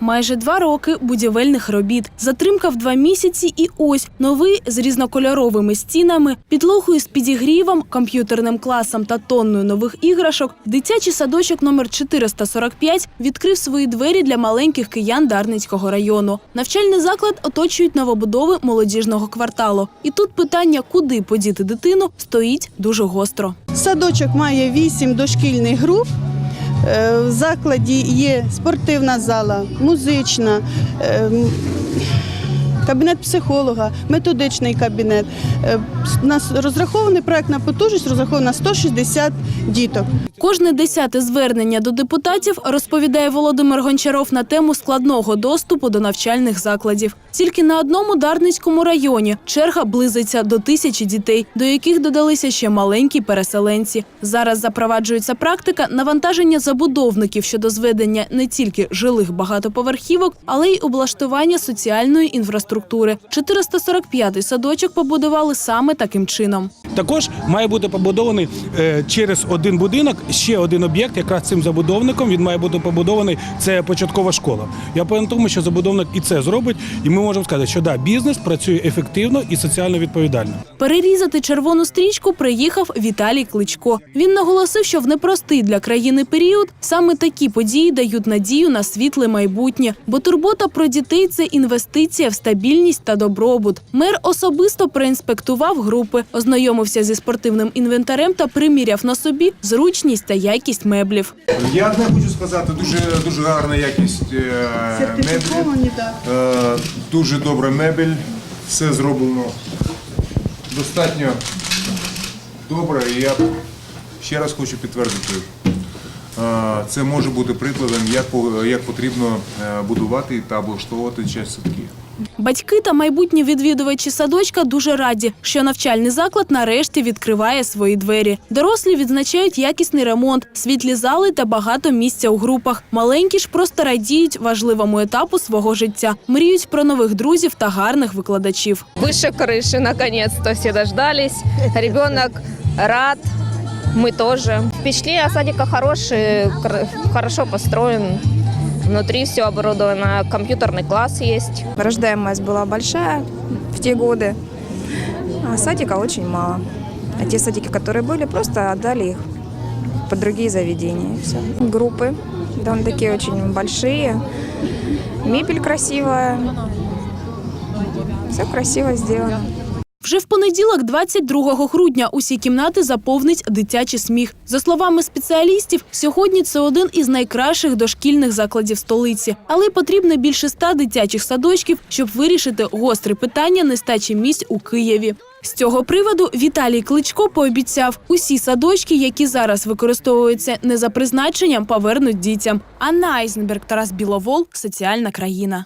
Майже два роки будівельних робіт. Затримка в два місяці, і ось новий з різнокольоровими стінами, підлогою з підігрівом, комп'ютерним класом та тонною нових іграшок. Дитячий садочок номер 445 відкрив свої двері для маленьких киян Дарницького району. Навчальний заклад оточують новобудови молодіжного кварталу. І тут питання, куди подіти дитину, стоїть дуже гостро. Садочок має вісім дошкільних груп. Е, В закладі є спортивна зала, музична, е, м, кабінет психолога, методичний кабінет. Е, У нас розрахований проектна потужність розрахована на 160 діток. Кожне десяте звернення до депутатів розповідає Володимир Гончаров на тему складного доступу до навчальних закладів. Тільки на одному Дарницькому районі черга близиться до тисячі дітей, до яких додалися ще маленькі переселенці. Зараз запроваджується практика навантаження забудовників щодо зведення не тільки жилих багатоповерхівок, але й облаштування соціальної інфраструктури. 445-й садочок побудували саме таким чином. Також має бути побудований е, через один будинок ще один об'єкт, якраз цим забудовником. Він має бути побудований. Це початкова школа. Я певен тому, що забудовник і це зробить, і ми можемо сказати, що да, бізнес працює ефективно і соціально відповідально. Перерізати червону стрічку приїхав Віталій Кличко. Він наголосив, що в непростий для країни період саме такі події дають надію на світле майбутнє, бо турбота про дітей це інвестиція в стабільність та добробут. Мер особисто проінспектував групи, ознайомився зі спортивним інвентарем та приміряв на собі зручність та якість меблів. Я одне хочу сказати, дуже дуже гарна якість е, меблі, е, дуже добра мебель, все зроблено достатньо добре. І я ще раз хочу підтвердити, е, це може бути прикладом, як, як потрібно будувати та облаштовувати час садків. Батьки та майбутні відвідувачі садочка дуже раді, що навчальний заклад нарешті відкриває свої двері. Дорослі відзначають якісний ремонт, світлі зали та багато місця у групах. Маленькі ж просто радіють важливому етапу свого життя, мріють про нових друзів та гарних викладачів. Выше крыши, наконец-то все дождались. Ребенок рад, мы тоже. Впечатление от садика хорошие, кр- хорошо построен. Внутри все оборудовано, компьютерный класс есть. Рождаемость была большая в те годы, а садика очень мало. А те садики, которые были, просто отдали их под другие заведения. и всё. Группы, там такие очень большие, мебель красивая, все красиво сделано. Вже в понеділок, 22 грудня, усі кімнати заповнить дитячий сміх. За словами спеціалістів, сьогодні це один із найкращих дошкільних закладів столиці. Але потрібно більше ста дитячих садочків, щоб вирішити гостре питання нестачі місць у Києві. З цього приводу Віталій Кличко пообіцяв, усі садочки, які зараз використовуються не за призначенням, повернуть дітям. Анна Айзенберг, Тарас Біловол, соціальна країна.